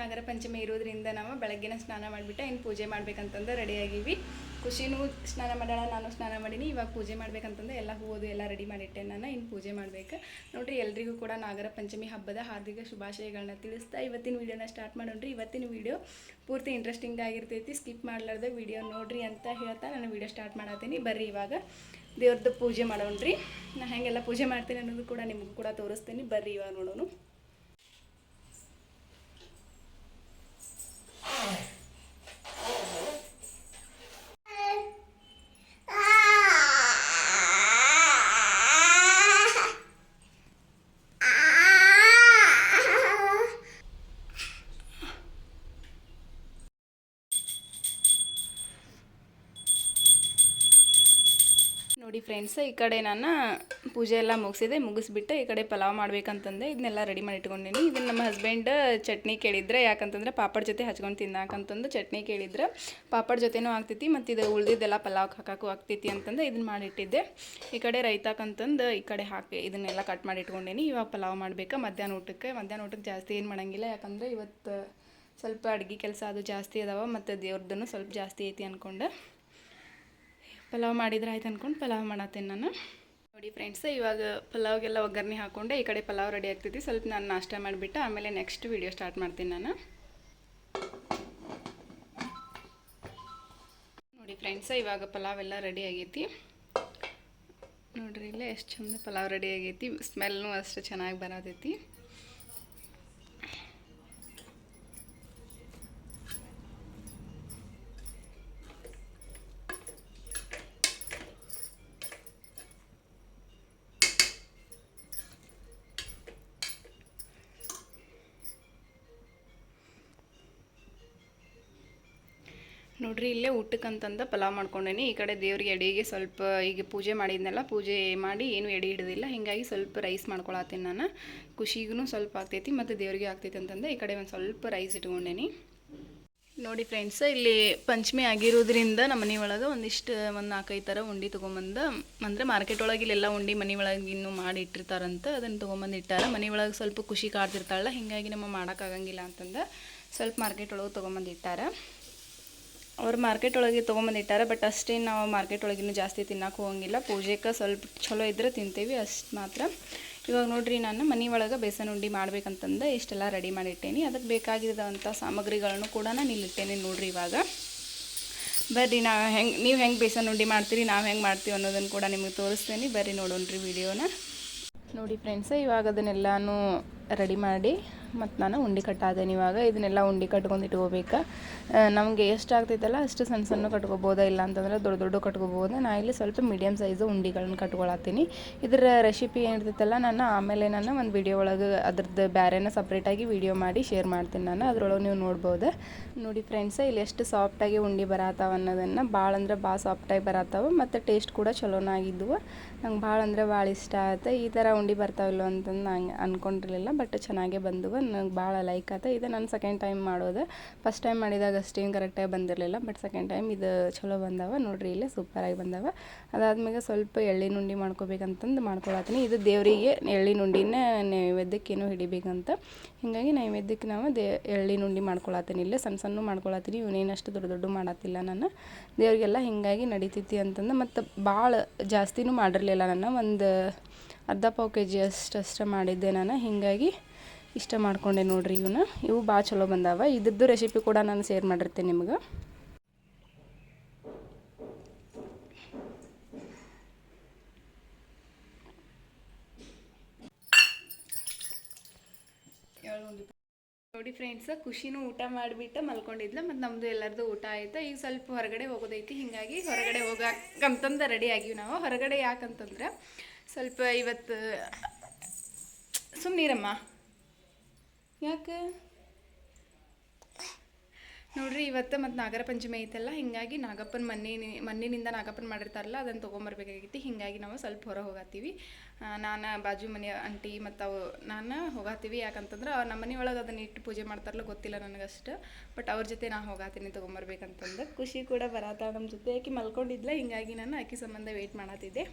ನಾಗರ ಪಂಚಮಿ ಇರೋದ್ರಿಂದ ನಾವು ಬೆಳಗ್ಗಿನ ಸ್ನಾನ ಮಾಡಿಬಿಟ್ಟು ಇನ್ನು ಪೂಜೆ ಮಾಡ್ಬೇಕಂತಂದು ರೆಡಿ ಆಗೀವಿ. ಖುಷಿನೂ ಸ್ನಾನ ಮಾಡೋಣ, ನಾನು ಸ್ನಾನ ಮಾಡೀನಿ, ಇವಾಗ ಪೂಜೆ ಮಾಡ್ಬೇಕಂತಂದು ಎಲ್ಲ ಹೂವುದು ಎಲ್ಲ ರೆಡಿ ಮಾಡಿಟ್ಟೆ ನಾನು ಇನ್ನು ಪೂಜೆ ಮಾಡಬೇಕು. ನೋಡಿರಿ, ಎಲ್ರಿಗೂ ಕೂಡ ನಾಗರ ಪಂಚಮಿ ಹಬ್ಬದ ಹಾರ್ದಿಕ ಶುಭಾಶಯಗಳನ್ನ ತಿಳಿಸ್ತಾ ಇವತ್ತಿನ ವೀಡಿಯೋನ ಸ್ಟಾರ್ಟ್ ಮಾಡೋಣ್ರಿ ಇವತ್ತಿನ ವೀಡಿಯೋ ಪೂರ್ತಿ ಇಂಟ್ರೆಸ್ಟಿಂಗ್ ಆಗಿರ್ತೈತಿ ಸ್ಕಿಪ್ ಮಾಡಲಾರ್ದೆ ವಿಡಿಯೋ ನೋಡ್ರಿ ಅಂತ ಹೇಳ್ತಾ ನಾನು ವೀಡಿಯೋ ಸ್ಟಾರ್ಟ್ ಮಾಡತ್ತೀನಿ ಬರ್ರಿ ಇವಾಗ ದೇವ್ರದ್ದು ಪೂಜೆ ಮಾಡೋಣ್ರಿ. ನಾ ಹೆಂಗೆಲ್ಲ ಪೂಜೆ ಮಾಡ್ತೀನಿ ಅನ್ನೋದು ಕೂಡ ನಿಮಗೂ ಕೂಡ ತೋರಿಸ್ತೀನಿ. ಬರ್ರಿ ಇವಾಗ ನೋಡೋಣ ನೋಡಿ ಫ್ರೆಂಡ್ಸ್, ಈ ಕಡೆ ನಾನು ಪೂಜೆ ಎಲ್ಲ ಮುಗಿಸಿದೆ. ಮುಗಿಸ್ಬಿಟ್ಟು ಈ ಕಡೆ ಪಲಾವ್ ಮಾಡ್ಬೇಕಂತಂದೆ. ಇದನ್ನೆಲ್ಲ ರೆಡಿ ಮಾಡಿ ಇಟ್ಕೊಂಡಿನಿ ಇದನ್ನು ನಮ್ಮ ಹಸ್ಬೆಂಡ್ ಚಟ್ನಿ ಕೇಳಿದ್ರೆ, ಯಾಕಂತಂದ್ರೆ ಪಾಪಡ್ ಜೊತೆ ಹಚ್ಕೊಂಡು ತಿನ್ನಾಕಂತಂದು ಚಟ್ನಿ ಕೇಳಿದ್ರೆ ಪಾಪಡ್ ಜೊತೆನೂ ಆಗ್ತೈತಿ, ಮತ್ತು ಇದು ಉಳ್ದಿದ್ದೆಲ್ಲ ಪಲಾವ್ ಹಾಕೋಕ್ಕೂ ಆಗ್ತೈತಿ ಅಂತಂದು ಇದನ್ನ ಮಾಡಿಟ್ಟಿದ್ದೆ. ಈ ಕಡೆ ರೈತಾಕಂತಂದು ಈ ಕಡೆ ಹಾಕಿ ಇದನ್ನೆಲ್ಲ ಕಟ್ ಮಾಡಿ ಇಟ್ಕೊಂಡಿನಿ ಇವಾಗ ಪಲಾವ್ ಮಾಡಬೇಕಾ? ಮಧ್ಯಾಹ್ನ ಊಟಕ್ಕೆ. ಮಧ್ಯಾಹ್ನ ಊಟಕ್ಕೆ ಜಾಸ್ತಿ ಏನು ಮಾಡೋಂಗಿಲ್ಲ. ಯಾಕಂದ್ರೆ ಇವತ್ತು ಸ್ವಲ್ಪ ಅಡುಗೆ ಕೆಲಸ ಅದು ಜಾಸ್ತಿ ಅದಾವ, ಮತ್ತು ದೇವ್ರದ್ದು ಸ್ವಲ್ಪ ಜಾಸ್ತಿ ಐತಿ ಅಂದ್ಕೊಂಡು ಪಲಾವ್ ಮಾಡಿದ್ರೆ ಆಯ್ತು ಅಂದ್ಕೊಂಡು ಪಲಾವ್ ಮಾಡತ್ತೇನೆ ನಾನು. ನೋಡಿ ಫ್ರೆಂಡ್ಸ್ ಇವಾಗ ಪಲಾವ್ಗೆಲ್ಲ ಒಗ್ಗರಣೆ ಹಾಕೊಂಡೆ, ಈ ಕಡೆ ಪಲಾವ್ ರೆಡಿ ಆಗ್ತೈತಿ ಸ್ವಲ್ಪ ನಾನು ನಾಷ್ಟ ಮಾಡಿಬಿಟ್ಟು ಆಮೇಲೆ ನೆಕ್ಸ್ಟ್ ವಿಡಿಯೋ ಸ್ಟಾರ್ಟ್ ಮಾಡ್ತೀನಿ ನಾನು. ನೋಡಿ ಫ್ರೆಂಡ್ಸ್ ಇವಾಗ ಪಲಾವ್ ಎಲ್ಲ ರೆಡಿ ಆಗೈತಿ. ನೋಡ್ರಿ, ಇಲ್ಲೇ ಎಷ್ಟು ಚಂದ ಪಲಾವ್ ರೆಡಿ ಆಗೈತಿ. ಸ್ಮೆಲ್ನು ಅಷ್ಟು ಚೆನ್ನಾಗಿ ಬರತೈತಿ. ನೋಡ್ರಿ, ಇಲ್ಲೇ ಊಟಕ್ಕಂತಂದ ಪಲಾವ್ ಮಾಡ್ಕೊಂಡೇನಿ. ಈ ಕಡೆ ದೇವ್ರಿಗೆ ಎಡೆಗೆ ಸ್ವಲ್ಪ ಈಗ ಪೂಜೆ ಮಾಡಿದ್ನಲ್ಲ, ಪೂಜೆ ಮಾಡಿ ಏನು ಎಡೆ ಹಿಡಿದಿಲ್ಲ. ಹೀಗಾಗಿ ಸ್ವಲ್ಪ ರೈಸ್ ಮಾಡ್ಕೊಳತ್ತೀನಿ ನಾನು. ಖುಷಿಗೂ ಸ್ವಲ್ಪ ಆಗ್ತೈತಿ ಮತ್ತು ದೇವ್ರಿಗೆ ಆಗ್ತೈತಿ ಅಂತಂದು ಈ ಕಡೆ ಒಂದು ಸ್ವಲ್ಪ ರೈಸ್ ಇಟ್ಕೊಂಡೇನಿ. ನೋಡಿ ಫ್ರೆಂಡ್ಸ್ ಇಲ್ಲಿ ಪಂಚಮಿ ಆಗಿರೋದ್ರಿಂದ ನಮ್ಮ ಮನೆ ಒಳಗೆ ಒಂದಿಷ್ಟು ಒಂದು ನಾಲ್ಕೈದು ಥರ ಉಂಡಿ ತೊಗೊಂಬಂದು, ಅಂದರೆ ಮಾರ್ಕೆಟ್ ಒಳಗೆ ಇಲ್ಲೆಲ್ಲ ಉಂಡಿ ಮನೆ ಒಳಗೆ ಇನ್ನೂ ಮಾಡಿ ಇಟ್ಟಿರ್ತಾರಂತ ಅದನ್ನು ತೊಗೊಂಬಂದು ಇಟ್ಟಾರ. ಮನೆ ಒಳಗೆ ಸ್ವಲ್ಪ ಖುಷಿ ಕಾಡ್ತಿರ್ತಾಳಲ್ಲ, ಹೀಗಾಗಿ ನಮ್ಮ ಮಾಡೋಕ್ಕಾಗಂಗಿಲ್ಲ ಅಂತಂದು ಸ್ವಲ್ಪ ಮಾರ್ಕೆಟ್ ಒಳಗೆ ತೊಗೊಂಬಂದು ಇಟ್ಟಾರ. ಅವ್ರು ಮಾರ್ಕೆಟ್ ಒಳಗೆ ತೊಗೊಂಬಂದಿಟ್ಟಾರೆ ಬಟ್ ಅಷ್ಟೇನು ನಾವು ಮಾರ್ಕೆಟ್ ಒಳಗಿನೂ ಜಾಸ್ತಿ ತಿನ್ನಕ್ಕೆ ಹೋಗಂಗಿಲ್ಲ ಪೂಜೆಗೆ ಸ್ವಲ್ಪ ಚಲೋ ಇದ್ರೆ ತಿಂತೀವಿ, ಅಷ್ಟು ಮಾತ್ರ. ಇವಾಗ ನೋಡ್ರಿ, ನಾನು ಮನೆ ಒಳಗೆ ಬೇಸನ್ ಉಂಡಿ ಮಾಡ್ಬೇಕಂತಂದು ಇಷ್ಟೆಲ್ಲ ರೆಡಿ ಮಾಡಿಟ್ಟೇನಿ. ಅದಕ್ಕೆ ಬೇಕಾಗಿರೋಂಥ ಸಾಮಗ್ರಿಗಳನ್ನು ಕೂಡ ನಾನು ಇಲ್ಲಿಟ್ಟೇನೆ ನೋಡ್ರಿ ಇವಾಗ. ಬರ್ರಿ, ನಾ ಹೆಂಗೆ, ನೀವು ಹೆಂಗೆ ಬೇಸನ್ ಉಂಡಿ ಮಾಡ್ತೀರಿ, ನಾವು ಹೆಂಗೆ ಮಾಡ್ತೀವಿ ಅನ್ನೋದನ್ನು ಕೂಡ ನಿಮಗೆ ತೋರಿಸ್ತೇನೆ. ಬರ್ರಿ ನೋಡೋಣ್ರಿ ವಿಡಿಯೋನ ನೋಡಿ ಫ್ರೆಂಡ್ಸ್ ಇವಾಗ ಅದನ್ನೆಲ್ಲನೂ ರೆಡಿ ಮಾಡಿ ಮತ್ತು ನಾನು ಉಂಡಿ ಕಟ್ಟಾದೇನೆ ಇವಾಗ. ಇದನ್ನೆಲ್ಲ ಉಂಡಿ ಕಟ್ಕೊಂಡು ಇಟ್ಕೋಬೇಕು. ನಮಗೆ ಎಷ್ಟು ಆಗ್ತೈತಲ್ಲ ಅಷ್ಟು ಸಣ್ಣ ಸಣ್ಣ ಕಟ್ಕೋಬೋದಾ, ಇಲ್ಲ ಅಂತಂದ್ರೆ ದೊಡ್ಡ ದೊಡ್ಡ ಕಟ್ಕೋಬೋದು. ನಾ ಇಲ್ಲಿ ಸ್ವಲ್ಪ ಮೀಡಿಯಮ್ ಸೈಜು ಉಂಡಿಗಳನ್ನ ಕಟ್ಕೊಳತ್ತೀನಿ. ಇದರ ರೆಸಿಪಿ ಏನಿರ್ತೈತಲ್ಲ ನಾನು ಆಮೇಲೆ ನಾನು ಒಂದು ವಿಡಿಯೋ ಒಳಗೆ ಅದ್ರದ್ದು ಬ್ಯಾರೆನ ಸಪ್ರೇಟಾಗಿ ವಿಡಿಯೋ ಮಾಡಿ ಶೇರ್ ಮಾಡ್ತೀನಿ ನಾನು. ಅದ್ರೊಳಗೆ ನೀವು ನೋಡ್ಬೋದು. ನೋಡಿ ಫ್ರೆಂಡ್ಸ್ ಇಲ್ಲಿ ಎಷ್ಟು ಸಾಫ್ಟಾಗಿ ಉಂಡೆ ಬರತ್ತಾವ ಅನ್ನೋದನ್ನು. ಭಾಳ ಅಂದ್ರೆ ಭಾಳ ಸಾಫ್ಟಾಗಿ ಬರತ್ತಾವ ಮತ್ತು ಟೇಸ್ಟ್ ಕೂಡ ಚಲೋನಾಗಿದ್ವು ನಂಗೆ ಭಾಳ ಅಂದರೆ ಭಾಳ ಇಷ್ಟ ಆಯ್ತು. ಈ ಥರ ಉಂಡೆ ಬರ್ತಾವಲ್ಲ ಅಂತಂದು ನಂಗೆ ಅಂದ್ಕೊಂಡಿರಲಿಲ್ಲ ಬಟ್ ಚೆನ್ನಾಗೇ ಬಂದವು. ನಂಗೆ ಭಾಳ ಲೈಕ್ ಆಯ್ತು. ಇದು ನಾನು ಸೆಕೆಂಡ್ ಟೈಮ್ ಮಾಡೋದು. ಫಸ್ಟ್ ಟೈಮ್ ಮಾಡಿದಾಗ ಅಷ್ಟೇನು ಕರೆಕ್ಟಾಗಿ ಬಂದಿರಲಿಲ್ಲ ಬಟ್ ಸೆಕೆಂಡ್ ಟೈಮ್ ಇದು ಚಲೋ ಬಂದವ. ನೋಡ್ರಿ ಇಲ್ಲೇ ಸೂಪರಾಗಿ ಬಂದವ. ಅದಾದ್ಮೇಲೆ ಸ್ವಲ್ಪ ಎಳ್ಳಿನ ಉಂಡಿ ಮಾಡ್ಕೋಬೇಕಂತಂದು ಮಾಡ್ಕೊಳತ್ತೀನಿ. ಇದು ದೇವರಿಗೆ ಎಳ್ಳಿನ ಉಂಡಿನೇ ನೈವೇದ್ಯಕ್ಕೇನು ಹಿಡಿಬೇಕಂತ. ಹೀಗಾಗಿ ನೈವೇದ್ಯಕ್ಕೆ ನಾವು ದೇ ಎಳ್ಳಿನ ಉಂಡಿ ಮಾಡ್ಕೊಳತ್ತೀನಿ. ಇಲ್ಲೇ ಸಣ್ಣ ಸಣ್ಣ ಮಾಡ್ಕೊಳತ್ತೀನಿ. ಇವನೇನಷ್ಟು ದೊಡ್ಡ ದೊಡ್ಡ ಮಾಡತ್ತಿಲ್ಲ ನಾನು. ದೇವರಿಗೆಲ್ಲ ಹೀಗಾಗಿ ನಡೀತೈತಿ ಅಂತಂದು, ಮತ್ತು ಭಾಳ ಜಾಸ್ತಿನೂ ಮಾಡಿರಲಿಲ್ಲ. ನಾನು ಒಂದು ಅರ್ಧ ಪಾವು ಕೆ ಜಿ ಅಷ್ಟು ಅಷ್ಟೇ ಮಾಡಿದ್ದೆ ನಾನು. ಹೀಗಾಗಿ ಇಷ್ಟ ಮಾಡ್ಕೊಂಡೆ ನೋಡಿರಿ ಇವನ್ನ. ಇವು ಭಾಳ ಚಲೋ ಬಂದಾವ. ಇದ್ರದ್ದು ರೆಸಿಪಿ ಕೂಡ ನಾನು ಶೇರ್ ಮಾಡಿರ್ತೀನಿ ನಿಮ್ಗೆ. ನೋಡಿ ಫ್ರೆಂಡ್ಸ್ ಖುಷಿನೂ ಊಟ ಮಾಡಿಬಿಟ್ಟು ಮಲ್ಕೊಂಡಿದ್ಲ ಮತ್ತು ನಮ್ಮದು ಎಲ್ಲರದು ಊಟ ಆಯಿತು. ಈಗ ಸ್ವಲ್ಪ ಹೊರಗಡೆ ಹೋಗೋದೈತಿ, ಹೀಗಾಗಿ ಹೊರಗಡೆ ಹೋಗಕ್ಕಂತಂದು ರೆಡಿ ಆಗಿವಿ ನಾವು. ಹೊರಗಡೆ ಯಾಕಂತಂದ್ರೆ ಸ್ವಲ್ಪ ಇವತ್ತು ಸುಮ್ಮನಿರಮ್ಮ ಯಾಕೆ? ನೋಡ್ರಿ, ಇವತ್ತು ಮತ್ತು ನಾಗರ ಪಂಚಮಿ ಐತಲ್ಲ, ಹಿಂಗಾಗಿ ನಾಗಪ್ಪನ ಮನೆ ಮಣ್ಣಿನಿಂದ ನಾಗಪ್ಪನ ಮಾಡಿರ್ತಾರಲ್ಲ ಅದನ್ನು ತೊಗೊಂಬರ್ಬೇಕಾಗೈತಿ ಹಿಂಗಾಗಿ ನಾವು ಸ್ವಲ್ಪ ಹೊರ ಹೋಗತ್ತೀವಿ ನಾನು ಬಾಜು ಮನೆ ಆಂಟಿ ಮತ್ತು ಅವು, ನಾನು ಹೋಗತ್ತೀವಿ ಯಾಕಂತಂದ್ರೆ ನಮ್ಮ ಮನೆ ಒಳಗೆ ಅದನ್ನ ಇಟ್ಟು ಪೂಜೆ ಮಾಡ್ತಾರಲ್ಲ, ಗೊತ್ತಿಲ್ಲ ನನಗಷ್ಟು, ಬಟ್ ಅವ್ರ ಜೊತೆ ನಾನು ಹೋಗತ್ತೀನಿ ತೊಗೊಂಬರ್ಬೇಕಂತಂದು. ಖುಷಿ ಕೂಡ ಬರತ್ತ ನಮ್ಮ ಜೊತೆ ಆಕಿ ಮಲ್ಕೊಂಡಿದ್ಲ, ಹಿಂಗಾಗಿ ನಾನು ಆಕೆ ಸಂಬಂಧ ವೆಯ್ಟ್ ಮಾಡತ್ತಿದ್ದೆ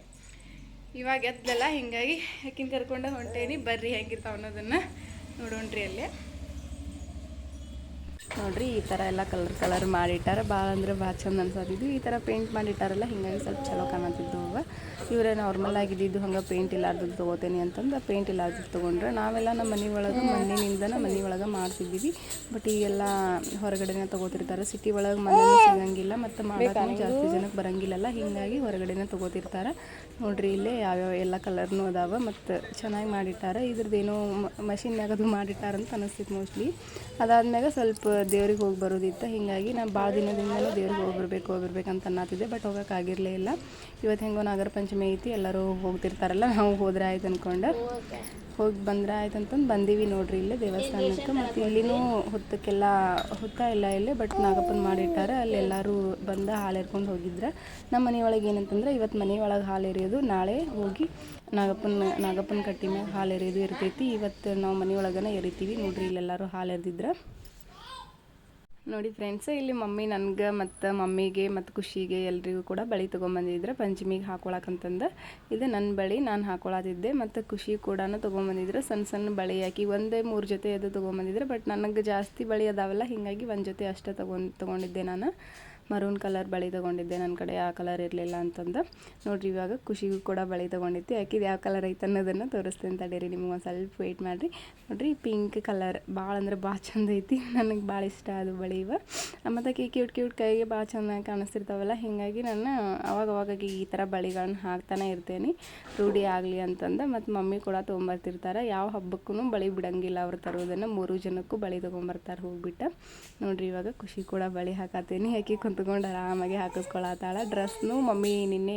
ಇವಾಗ ಎದ್ದಲ್ಲ ಹಿಂಗಾಗಿ ಆಕಿನ ಕರ್ಕೊಂಡು ಹೊಂಟೇನಿ, ಬರ್ರಿ ಹೆಂಗಿರ್ತಾವ ಅನ್ನೋದನ್ನು ನೋಡೋಣ್ರಿ ಅಲ್ಲೇ. ನೋಡ್ರಿ ಈ ಥರ ಎಲ್ಲ ಕಲರ್ ಕಲರ್ ಮಾಡಿಟ್ಟಾರ. ಭಾಳ ಅಂದ್ರೆ ಭಾಳ ಚಂದ ಅನ್ಸತ್ತಿದ್ವು ಈ ಥರ ಪೇಂಟ್ ಮಾಡಿಟ್ಟಾರಲ್ಲ ಹಿಂಗಾಗಿ ಸ್ವಲ್ಪ ಚಲೋ ಕಾಣತ್ತಿದ್ದು ಅವ. ಇವರೇ ನಾರ್ಮಲ್ ಆಗಿದ್ದು ಹಂಗೆ ಪೇಂಟ್ ಇಲ್ಲಾರ್ದು ತೊಗೋತೇನೆ ಅಂತಂದು ಪೇಂಟ್ ಇಲ್ಲಾರ್ದು ತೊಗೊಂಡ್ರೆ. ನಾವೆಲ್ಲ ನಮ್ಮ ಮನೆ ಒಳಗೆ ಮಣ್ಣಿನಿಂದನ ಮನೆ ಒಳಗೆ ಮಾಡ್ತಿದ್ದೀವಿ. ಬಟ್ ಈಗೆಲ್ಲ ಹೊರಗಡೆನೇ ತೊಗೋತಿರ್ತಾರೆ. ಸಿಟಿ ಒಳಗೆ ಮಣ್ಣು ಸಿಗಂಗಿಲ್ಲ ಮತ್ತು ಮಾಡೋದು ಜಾಸ್ತಿ ಜನಕ್ಕೆ ಬರಂಗಿಲ್ಲಲ್ಲ. ಹಿಂಗಾಗಿ ಹೊರಗಡೆನೇ ತೊಗೋತಿರ್ತಾರೆ. ನೋಡ್ರಿ ಇಲ್ಲೇ ಯಾವ್ಯಾವ ಎಲ್ಲ ಕಲರ್ನೂ ಅದಾವ. ಮತ್ತು ಚೆನ್ನಾಗಿ ಮಾಡಿಟ್ಟಾರ. ಇದ್ರದ್ದೇನೋ ಮಾಡಿಟ್ಟಾರ ಅಂತ ಅನಿಸ್ತಿತ್ತು ಮೋಸ್ಟ್ಲಿ ಅದಾದ್ಮ್ಯಾಗ ಸ್ವಲ್ಪ ದೇವ್ರಿಗೆ ಹೋಗಿ ಬರೋದಿತ್ತು. ಹೀಗಾಗಿ ನಾನು ಭಾಳ ದಿನದಿಂದಲೂ ದೇವ್ರಿಗೆ ಹೋಗಿ ಬರ್ಬೇಕು ಹೋಗಿರ್ಬೇಕು ಅಂತ ಅನ್ನತ್ತಿದ್ದೆ ಬಟ್ ಹೋಗೋಕ್ಕಾಗಿರಲೇ ಇಲ್ಲ. ಇವತ್ತು ಹೆಂಗೋ ನಾಗರ ಪಂಚಮಿ ಐತಿ, ಎಲ್ಲರೂ ಹೋಗ್ತಿರ್ತಾರಲ್ಲ, ನಾವು ಹೋದ್ರೆ ಆಯ್ತು ಅಂದ್ಕೊಂಡು ಹೋಗಿ ಬಂದ್ರೆ ಆಯ್ತು ಅಂತಂದು ಬಂದೀವಿ ನೋಡ್ರಿ ಇಲ್ಲೇ ದೇವಸ್ಥಾನಕ್ಕೆ, ಮತ್ತು ಇಲ್ಲಿನೂ ಹುತ್ತಕ್ಕೆಲ್ಲ, ಹುತ್ತ ಇಲ್ಲ ಇಲ್ಲೇ ಬಟ್ ನಾಗಪ್ಪನ ಮಾಡಿಟ್ಟಾರೆ, ಅಲ್ಲಿ ಎಲ್ಲರೂ ಬಂದು ಹಾಲು ಎರ್ಕೊಂಡು ಹೋಗಿದ್ರೆ. ನಮ್ಮ ಮನೆಯೊಳಗೆ ಏನಂತಂದ್ರೆ ಇವತ್ತು ಮನೆಯೊಳಗೆ ಹಾಲು ಎರೆಯೋದು, ನಾಳೆ ಹೋಗಿ ನಾಗಪ್ಪನ ನಾಗಪ್ಪನ ಕಟ್ಟಿ ಮ್ಯಾಗ ಹಾಲು ಎರೆಯೋದು ಇರ್ತೈತಿ. ಇವತ್ತು ನಾವು ಮನೆಯೊಳಗನ ಎರಿತೀವಿ, ನೋಡ್ರಿ ಇಲ್ಲೆಲ್ಲರೂ ಹಾಲು ಎರೆದಿದ್ರೆ. ನೋಡಿ ಫ್ರೆಂಡ್ಸ್ ಇಲ್ಲಿ ಮಮ್ಮಿ ನನಗೆ ಮತ್ತು ಮಮ್ಮಿಗೆ ಮತ್ತು ಖುಷಿಗೆ ಎಲ್ರಿಗೂ ಕೂಡ ಬಳಿ ತೊಗೊಂಬಂದಿದ್ರೆ ಪಂಚಮಿಗೆ ಹಾಕೊಳಕಂತಂದು. ಇದು ನನ್ನ ಬಳಿ, ನಾನು ಹಾಕೊಳತಿದ್ದೆ ಮತ್ತು ಖುಷಿ ಕೂಡ ತೊಗೊಂಬಂದಿದ್ರೆ ಸಣ್ಣ ಸಣ್ಣ ಬಳಿ ಹಾಕಿ ಒಂದೇ ಮೂರು ಜೊತೆ ಅದು ತೊಗೊಂಬಂದಿದ್ರೆ. ಬಟ್ ನನಗೆ ಜಾಸ್ತಿ ಬಳಿ ಅದಾವಲ್ಲ, ಹೀಗಾಗಿ ಒಂದು ಜೊತೆ ಅಷ್ಟೇ ತೊಗೊಂಡು, ತೊಗೊಂಡಿದ್ದೆ ನಾನು. ಮರೂನ್ ಕಲರ್ ಬಳಿ ತೊಗೊಂಡಿದ್ದೆ. ನನ್ನ ಕಡೆ ಯಾವ ಕಲರ್ ಇರಲಿಲ್ಲ ಅಂತಂದು. ನೋಡಿರಿ ಇವಾಗ ಖುಷಿಗೂ ಕೂಡ ಬಳಿ ತೊಗೊಂಡಿದ್ದೆ. ಯಾಕಿದು ಯಾವ ಕಲರ್ ಐತೆ ಅನ್ನೋದನ್ನು ತೋರಿಸ್ತೇನೆ ತಡೀರಿ ನಿಮ್ಗೆ ಒಂದು ಸ್ವಲ್ಪ ವೆಯ್ಟ್ ಮಾಡಿರಿ. ನೋಡಿರಿ ಪಿಂಕ್ ಕಲರ್ ಭಾಳ ಅಂದ್ರೆ ಭಾಳ ಚಂದ ಐತಿ. ನನಗೆ ಭಾಳ ಇಷ್ಟ ಅದು ಬಳಿ ಇವ. ಮತ್ತು ಕ್ಯೂಟ್ ಕ್ಯೂಟ್ ಕೈಗೆ ಭಾಳ ಚೆನ್ನಾಗಿ ಕಾಣಿಸ್ತಿರ್ತಾವಲ್ಲ. ಹೀಗಾಗಿ ನಾನು ಅವಾಗ ಅವಾಗ ಈ ಥರ ಬಳಿಗಳನ್ನ ಹಾಕ್ತಾನೆ ಇರ್ತೇನೆ. ರೂಢಿ ಆಗಲಿ ಅಂತಂದು. ಮತ್ತು ಮಮ್ಮಿ ಕೂಡ ತೊಗೊಂಬರ್ತಿರ್ತಾರೆ. ಯಾವ ಹಬ್ಬಕ್ಕೂ ಬಳಿ ಬಿಡಂಗಿಲ್ಲ. ಅವ್ರು ತರೋದನ್ನು ಮೂರು ಜನಕ್ಕೂ ಬಳಿ ತೊಗೊಂಬರ್ತಾರೆ ಹೋಗ್ಬಿಟ್ಟು. ನೋಡಿರಿ ಇವಾಗ ಖುಷಿ ಕೂಡ ಬಳಿ ಹಾಕತ್ತೀನಿ ಆಕಿ ಕುಂತ್ಕೊಂಡು ಆರಾಮಾಗಿ ಹಾಕಿಸ್ಕೊಳತ್ತಾಳ. ಡ್ರೆಸ್ನು ಮಮ್ಮಿ ನಿನ್ನೆ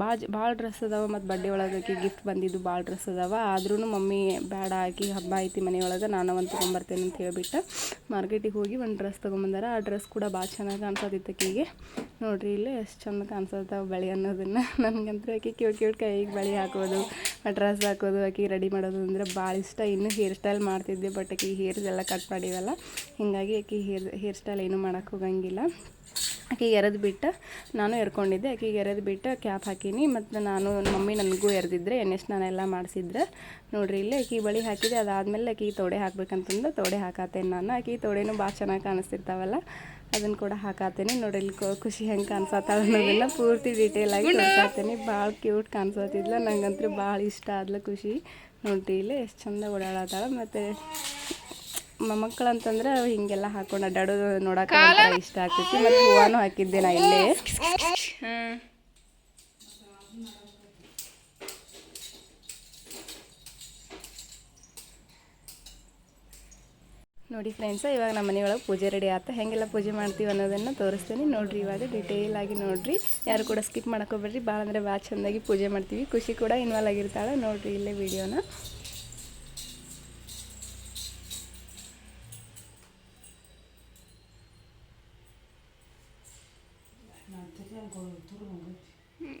ಭಾಳ ಭಾಳ ಡ್ರೆಸ್ ಅದಾವ ಮತ್ತು ಬಡ್ಡೆ ಒಳಗೆ ಗಿಫ್ಟ್ ಬಂದಿದ್ದು ಭಾಳ ಡ್ರೆಸ್ ಅದಾವ. ಆದ್ರೂ ಮಮ್ಮಿ ಬೇಡ ಹಾಕಿ ಹಬ್ಬ ಐತಿ ಮನೆಯೊಳಗೆ ನಾನು ಒಂದು ತೊಗೊಂಬರ್ತೇನೆ ಅಂತ ಹೇಳಿಬಿಟ್ಟು ಮಾರ್ಕೆಟಿಗೆ ಹೋಗಿ ಒಂದು ಡ್ರೆಸ್ ತೊಗೊಂಬಂದಾರ. ಆ ಡ್ರೆಸ್ ಕೂಡ ಭಾಳ ಚೆನ್ನಾಗಿ ಕಾಣಿಸೋದಿತ್ತು ಆಕಿಗೆ. ನೋಡ್ರಿ ಇಲ್ಲಿ ಎಷ್ಟು ಚಂದ ಕಾಣಿಸತ್ತಾವ ಬಳೆ ಅನ್ನೋದನ್ನು. ನನಗಂತೂ ಆಕೆ ಕ್ಯೂಟ್ ಕ್ಯೂಟ್ ಕೈಗೆ ಬಳೆ ಹಾಕೋದು ಡ್ರೆಸ್ ಹಾಕೋದು, ಆಕೆ ರೆಡಿ ಮಾಡೋದು ಅಂದರೆ ಭಾಳ ಇಷ್ಟ. ಇನ್ನೂ ಹೇರ್ ಸ್ಟೈಲ್ ಮಾಡ್ತಿದ್ದೆ ಬಟ್ ಆಕಿ ಹೇರ್ಸ್ ಎಲ್ಲ ಕಟ್ ಮಾಡಿವಲ್ಲ. ಹೀಗಾಗಿ ಆಕೆ ಹೇರ್ ಹೇರ್ ಸ್ಟೈಲ್ ಏನೂ ಮಾಡೋಕ್ಕೆ ಹೋಗಂಗಿಲ್ಲ. ಆಕೆಗೆ ಎರೆದು ಬಿಟ್ಟು ನಾನು ಎರ್ಕೊಂಡಿದ್ದೆ. ಆಕೆಗೆ ಎರೆದು ಬಿಟ್ಟು ಕ್ಯಾಪ್ ಹಾಕೀನಿ. ಮತ್ತು ನಾನು, ಮಮ್ಮಿ ನನಗೂ ಎರೆದಿದ್ರೆ ಎಣ್ಣೆ ಸ್ನಾನ ಎಲ್ಲ ಮಾಡಿಸಿದ್ರೆ. ನೋಡ್ರಿ, ಇಲ್ಲಿ ಆಕಿ ಬಳಿ ಹಾಕಿದೆ. ಅದಾದಮೇಲೆ ಆಕೆಗೆ ತೊಡೆ ಹಾಕ್ಬೇಕಂತಂದು ತೊಡೆ ಹಾಕಾತೇನೆ ನಾನು. ಆಕಿ ತೊಡೆನೂ ಭಾಳ ಚೆನ್ನಾಗಿ ಕಾಣಿಸ್ತಿರ್ತಾವಲ್ಲ ಅದನ್ನು ಕೂಡ ಹಾಕಾತೇನೆ. ನೋಡ್ರಿ, ಇಲ್ಲಿ ಖುಷಿ ಹೆಂಗೆ ಕಾಣಿಸತ್ತಾಳ ಅನ್ನೋದೆಲ್ಲ ಪೂರ್ತಿ ಡೀಟೇಲ್ ಆಗಿ ತೋರ್ಸಾತೇನೆ. ಭಾಳ ಕ್ಯೂಟ್ ಕಾಣಿಸತ್ತಿದ್ಲ. ನಂಗಂತೂ ಭಾಳ ಇಷ್ಟ ಆದ್ಲ ಖುಷಿ. ನೋಡ್ರಿ, ಇಲ್ಲಿ ಎಷ್ಟು ಚಂದ ಓಡಾಡತ್ತಾಳ. ಮತ್ತು ಮೊಮ್ಮಕ್ಕಳು ಅಂತಂದ್ರೆ ಹಿಂಗೆಲ್ಲ ಹಾಕೊಂಡು ಅಡ್ಡಾಡೋದು ನೋಡಕ್ಕೆ ಒಂಥರ ಇಷ್ಟ ಆಗ್ತೈತಿ. ಮತ್ತೆ ಹೂವಾನು ಹಾಕಿದ್ದೆ ನಾ ಇಲ್ಲೇ. ನೋಡಿ ಫ್ರೆಂಡ್ಸ ಇವಾಗ ನಮ್ಮ ಮನೆಯೊಳಗೆ ಪೂಜೆ ರೆಡಿ ಆತ. ಹೆಂಗೆಲ್ಲ ಪೂಜೆ ಮಾಡ್ತೀವಿ ಅನ್ನೋದನ್ನು ತೋರಿಸ್ತೀನಿ. ನೋಡ್ರಿ ಇವಾಗ ಡಿಟೇಲ್ ಆಗಿ ನೋಡ್ರಿ. ಯಾರು ಕೂಡ ಸ್ಕಿಪ್ ಮಾಡ್ಕೋಬೇಡ್ರಿ ಭಾಳ ಅಂದರೆ ಭಾಳ ಚೆಂದಾಗಿ ಪೂಜೆ ಮಾಡ್ತೀವಿ. ಖುಷಿ ಕೂಡ ಇನ್ವಾಲ್ವ್ ಆಗಿರ್ತಾಳೆ. ನೋಡ್ರಿ ಇಲ್ಲೇ ವಿಡಿಯೋನ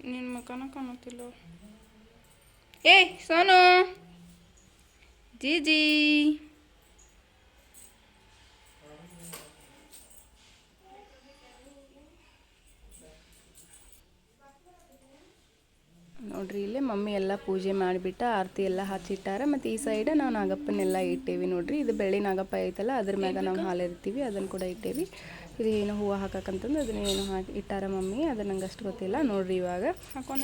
ನಿನ್ನ ಮಕನ ಕಾಣುತ್ತಿಲ್ಲ ಏಯ್ ಸೋನು ಜೀಜಿ ನೋಡ್ರಿ ಇಲ್ಲೇ ಮಮ್ಮಿ ಎಲ್ಲ ಪೂಜೆ ಮಾಡಿಬಿಟ್ಟು ಆರತಿ ಎಲ್ಲ ಹಚ್ಚಿಟ್ಟಾರ. ಮತ್ತು ಈ ಸೈಡ ನಾವು ನಾಗಪ್ಪನೆಲ್ಲ ಇಟ್ಟೇವಿ ನೋಡ್ರಿ. ಇದು ಬೆಳ್ಳಿ ನಾಗಪ್ಪ ಐತಲ್ಲ ಅದ್ರ ಮ್ಯಾಗ ನಾವು ಹಾಲು ಇರ್ತೀವಿ ಅದನ್ನು ಕೂಡ ಇಟ್ಟೇವಿ. ಇದು ಏನು ಹೂವು ಹಾಕಕ್ಕಂತಂದು ಅದನ್ನ ಏನು ಹಾಕಿ ಇಟ್ಟಾರ ಮಮ್ಮಿ ಅದು ನಂಗೆ ಅಷ್ಟು ಗೊತ್ತಿಲ್ಲ. ನೋಡ್ರಿ ಇವಾಗ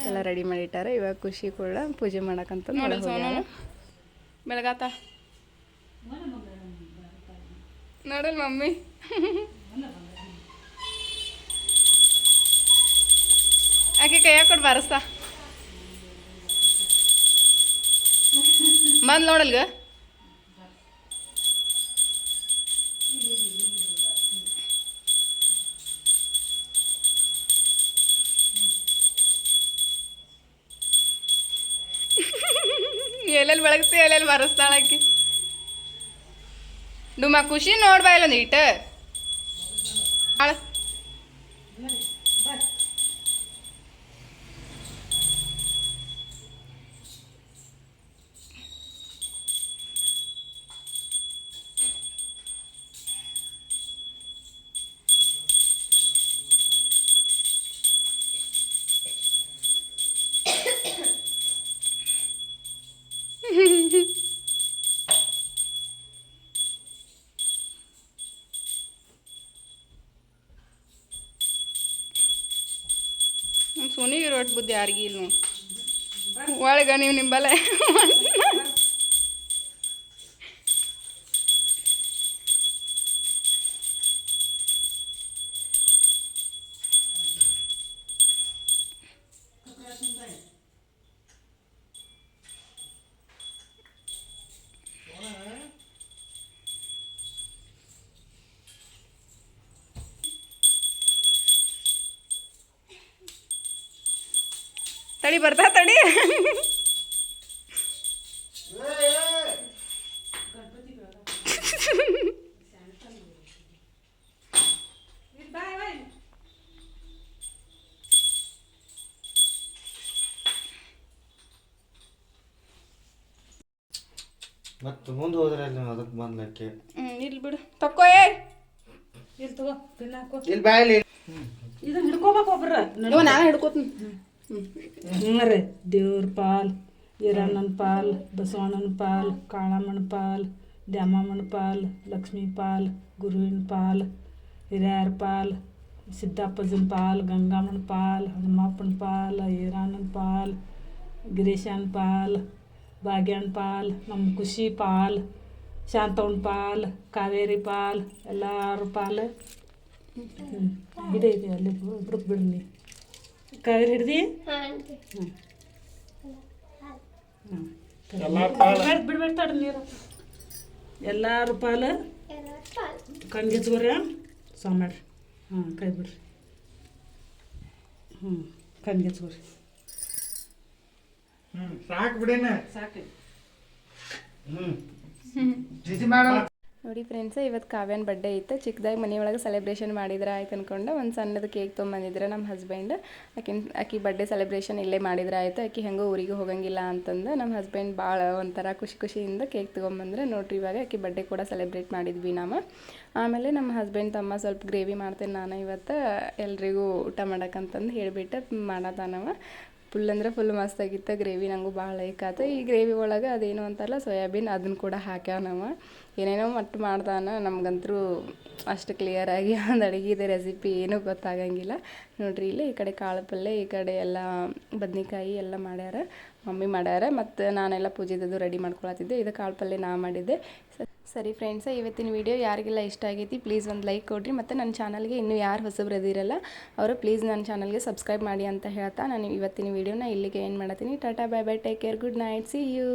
ಎಲ್ಲ ರೆಡಿ ಮಾಡಿ ಇಟ್ಟಾರ ಇವಾಗ ಖುಷಿ ಕೂಡ ಪೂಜೆ ಮಾಡಕ್ಕಂತ ಬೆಳಗಾತ. ನೋಡಲ್ ಮಮ್ಮಿ. ಆಕೆ ಕೈಯಾಗ ಕೊಟ್ಟು ಬಾರಿಸ್ತಾ. ಬಂದ್ ನೋಡಲ್ಗ? ಎಲ್ಲೆಲ್ಲಿ ಬೆಳಗ್ತಿ ಎಲ್ಲೆಲ್ಲಿ ಬರಸ್ತಾಳ ಆಕಿ? ಡುಮ್ಮ ಖುಷಿ ನೋಡ್ಬಾ ಇಲ್ಲ ನೀಟ್ ಸುನಿಗೆ ರೊಟ್ಟಿ ಬುದ್ಧಿ ಯಾರಿಗೂ ಇಲ್ಲ ನೋಡಿ. ಒಳಗೆ ನೀವು ನಿಂಬಲ್ಲ ತಡಿ ಬರ್ತಾ ತಡಿ ಮತ್ತೆ ಮುಂದೆ ಹೋದ್ರೆ ಅಲ್ಲಿ ಅದಕ್ಕೆ ಬಂದ್ಲಕ್ಕೆ? ಹ್ಮ್ ಇಲ್ಲಿ ಬಿಡು. ತಕ್ಕೋ ಏ! ಇಲ್ಲಿ ತಗೋ ತಿನ್ನಾಕೋ. ಇಲ್ಲಿ. ಬಾಯಲ್ಲಿ ಇದನ್ನ ಹಿಡ್ಕೋಬೇಕು ಒಬ್ರು. ನಾನು ಹಿಡ್ಕೋತೀನಿ. ಹ್ಞೂ ರೀ ದೇವ್ರ ಪಾಲ್ ಈರಣ್ಣನ ಪಾಲ್, ಬಸವಣ್ಣನ ಪಾಲ್, ಕಾಳಮ್ಮನ ಪಾಲ್, ದ್ಯಾಮಮ್ಮನ ಪಾಲ್, ಲಕ್ಷ್ಮೀ ಪಾಲ್, ಗುರುವಿನ ಪಾಲ್, ಹಿರಿಯರ ಪಾಲ್ ಸಿದ್ದಪ್ಪಜನ ಪಾಲ್ ಗಂಗಮ್ಮನ ಪಾಲ್, ಹನುಮಪ್ಪನ ಪಾಲ್ ಈರಣ್ಣನ ಪಾಲ್, ಗಿರೀಶನ ಪಾಲ್, ಭಾಗ್ಯನ ಪಾಲ್, ನಮ್ಮ ಖುಷಿ ಪಾಲ್ ಶಾಂತವನ ಪಾಲ್, ಕಾವೇರಿ ಪಾಲ್, ಎಲ್ಲಾರ ಪಾಲ್. ಇದೆ ಇದೆ, ಅಲ್ಲಿ ಬಿಡ್ರಿ ಕಾವೇರಿ ಹಿಡ್ದಿ? ಬಿಡ್ಬೇಡ ತಡ್ರಿ ನೀರು. ಎಲ್ಲಾರು ಪಾಲ? ಕಣ್ಗಿಚ್ಕೋರಿ ಸಾ ಮಾಡ್ರಿ ಹಾಂ ಕೈ ಬಿಡ್ರಿ. ಹ್ಞೂ ಕಣ್ಗಿಚ್ಕೋರಿ ಸಾಕು ಬಿಡೇನ? ಸಾಕು ಹ್ಞೂ ನೋಡಿ ಫ್ರೆಂಡ್ಸ್ ಇವತ್ತು ಕಾವ್ಯನ ಬರ್ಡೇ ಇತ್ತು. ಚಿಕ್ಕದಾಗಿ ಮನೆಯೊಳಗೆ ಸೆಲೆಬ್ರೇಷನ್ ಮಾಡಿದ್ರೆ ಆಯ್ತು ಅಂದ್ಕೊಂಡು ಒಂದು ಸಣ್ಣದು ಕೇಕ್ ತೊಗೊಂಬಂದಿದ್ರೆ ನಮ್ಮ ಹಸ್ಬೆಂಡ್ ಆಕಿನ ಆಕಿ ಬರ್ಡೇ ಸೆಲೆಬ್ರೇಷನ್ ಇಲ್ಲೇ ಮಾಡಿದ್ರೆ ಆಯಿತು. ಆಕಿ ಹೆಂಗೋ ಊರಿಗೆ ಹೋಗಂಗಿಲ್ಲ ಅಂತಂದು ನಮ್ಮ ಹಸ್ಬೆಂಡ್ ಭಾಳ ಒಂಥರ ಖುಷಿ ಖುಷಿಯಿಂದ ಕೇಕ್ ತೊಗೊಂಬಂದ್ರೆ ನೋಡ್ರಿ ಇವಾಗ ಆಕಿ ಬರ್ಡೇ ಕೂಡ ಸೆಲೆಬ್ರೇಟ್ ಮಾಡಿದ್ವಿ ನಾವು ಆಮೇಲೆ ನಮ್ಮ ಹಸ್ಬೆಂಡ್ ತಮ್ಮ ಸ್ವಲ್ಪ ಗ್ರೇವಿ ಮಾಡ್ತೇನೆ ನಾನು ಇವತ್ತು. ಎಲ್ರಿಗೂ ಊಟ ಮಾಡಕ್ಕಂತಂದು ಹೇಳಿಬಿಟ್ಟು ಮಾಡತಾನವ ಫುಲ್ ಅಂದ್ರೆ ಫುಲ್ ಮಸ್ತಾಗಿತ್ತು ಗ್ರೇವಿ ನಂಗೂ ಭಾಳ ಲೈಕ್ ಆತು. ಈ ಗ್ರೇವಿ ಒಳಗೆ ಅದೇನು ಅಂತಾರಲ್ಲ, ಸೋಯಾಬೀನ್ ಅದನ್ನು ಕೂಡ ಹಾಕ್ಯಾವ ನಾವು ಏನೇನೋ ಮಟ್ಟು ಮಾಡ್ದಾನ ನಮ್ಗಂತೂ ಅಷ್ಟು ಕ್ಲಿಯರಾಗಿ ಒಂದು ಅಡುಗೆದು ರೆಸಿಪಿ ಏನೂ ಗೊತ್ತಾಗಂಗಿಲ್ಲ. ನೋಡ್ರಿ, ಇಲ್ಲಿ ಈ ಕಡೆ ಕಾಳು ಪಲ್ಯ ಈ ಕಡೆ ಎಲ್ಲ ಬದ್ನಿಕಾಯಿ ಎಲ್ಲ ಮಾಡ್ಯಾರ, ಮಮ್ಮಿ ಮಾಡ್ಯಾರ, ಮತ್ತು ನಾನೆಲ್ಲ ಪೂಜೆದದು ರೆಡಿ ಮಾಡ್ಕೊಳತ್ತಿದ್ದೆ. ಇದು ಕಾಳು ಪಲ್ಯ ನಾ ಮಾಡಿದ್ದೆ. ಸರಿ ಫ್ರೆಂಡ್ಸ ಇವತ್ತಿನ ವಿಡಿಯೋ ಯಾರಿಗೆಲ್ಲ ಇಷ್ಟ ಆಗೈತಿ ಪ್ಲೀಸ್ ಒಂದು ಲೈಕ್ ಕೊಡಿರಿ. ಮತ್ತು ನನ್ನ ಚಾನಲ್ಗೆ ಇನ್ನೂ ಯಾರು ಹೊಸಬ್ರು ಅದಿರಲ್ಲ ಅವರು ಪ್ಲೀಸ್ ನನ್ನ ಚಾನಲ್ಗೆ ಸಬ್ಸ್ಕ್ರೈಬ್ ಮಾಡಿ ಅಂತ ಹೇಳ್ತಾ, ನಾನು ಇವತ್ತಿನ ವಿಡಿಯೋನ ಇಲ್ಲಿಗೆ ಏನು ಮಾಡತ್ತೀನಿ tata bye bye take care good night see you